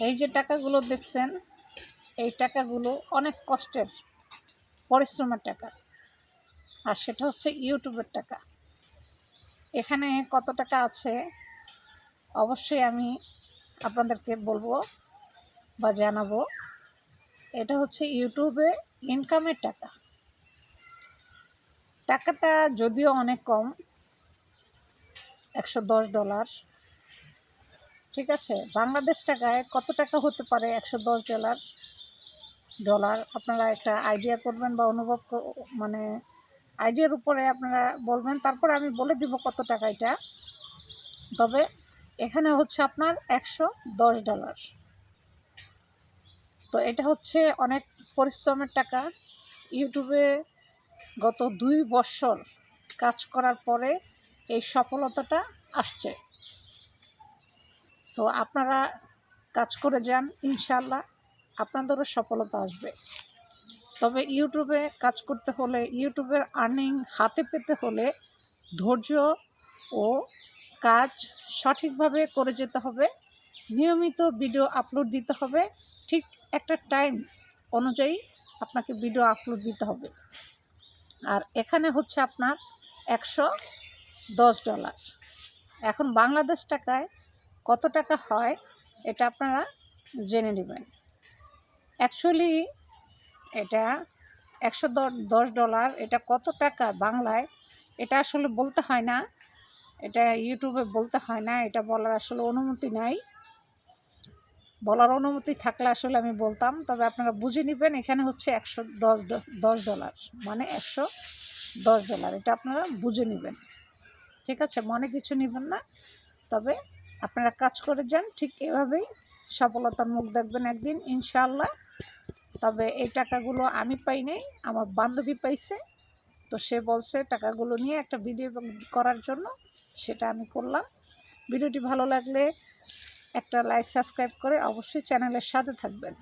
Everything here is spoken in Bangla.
এই যে টাকাগুলো দেখছেন, এই টাকাগুলো অনেক কষ্টের, পরিশ্রমের টাকা। আর সেটা হচ্ছে ইউটিউবের টাকা। এখানে কত টাকা আছে, অবশ্যই আমি আপনাদেরকে বলব বা জানাব। এটা হচ্ছে ইউটিউবে ইনকামের টাকা। টাকাটা যদিও অনেক কম, একশো দশ ডলার ঠিক আছে? বাংলাদেশ টাকায় কত টাকা হতে পারে একশো দশ ডলার? ডলার আপনারা একটা আইডিয়া করবেন বা অনুভব মানে আইডিয়ার উপরে আপনারা বলবেন, তারপরে আমি বলে দিব কত টাকা এটা। তবে এখানে হচ্ছে আপনার একশো দশ ডলার। তো এটা হচ্ছে অনেক পরিশ্রমের টাকা। ইউটিউবে গত দুই বছর কাজ করার পরে এই সফলতাটা আসছে। তো আপনারা কাজ করে যান ইনশাল্লাহ আপনাদেরও সফলতা আসবে। তবে ইউটিউবে কাজ করতে হলে ইউটিউবের আর্নিং হাতে পেতে হলে ধৈর্য ও কাজ সঠিকভাবে করে যেতে হবে। নিয়মিত ভিডিও আপলোড দিতে হবে। ঠিক একটা টাইম অনুযায়ী আপনাকে ভিডিও আপলোড দিতে হবে। আর এখানে হচ্ছে আপনার একশো দশ ডলার। এখন বাংলাদেশ টাকায় কত টাকা হয় এটা আপনারা জেনে নেবেন। অ্যাকচুয়ালি এটা একশো দশ ডলার, এটা কত টাকা বাংলায়? এটা আসলে বলতে হয় না। এটা ইউটিউবে বলতে হয় না, এটা বলার আসলে অনুমতি নাই। বলার অনুমতি থাকলে আসলে আমি বলতাম, তবে আপনারা বুঝে নেবেন এখানে হচ্ছে একশো দশ দশ ডলার মানে একশো দশ ডলার, এটা আপনারা বুঝে নেবেন। ঠিক আছে, মনে কিছু নেবেন না, তবে আপনারা কাজ করে যান, ঠিক এভাবেই সফলতার মুখ দেখবেন একদিন, ইনশাআল্লাহ। তবে এই টাকাগুলো আমি পাই নাই, আমার বান্ধবী পাইছে। তো সে বলছে, টাকাগুলো নিয়ে একটা ভিডিও করার জন্য সেটা আমি করলাম। ভিডিওটি ভালো লাগলে একটা লাইক, সাবস্ক্রাইব করে অবশ্যই চ্যানেলের সাথে থাকবেন।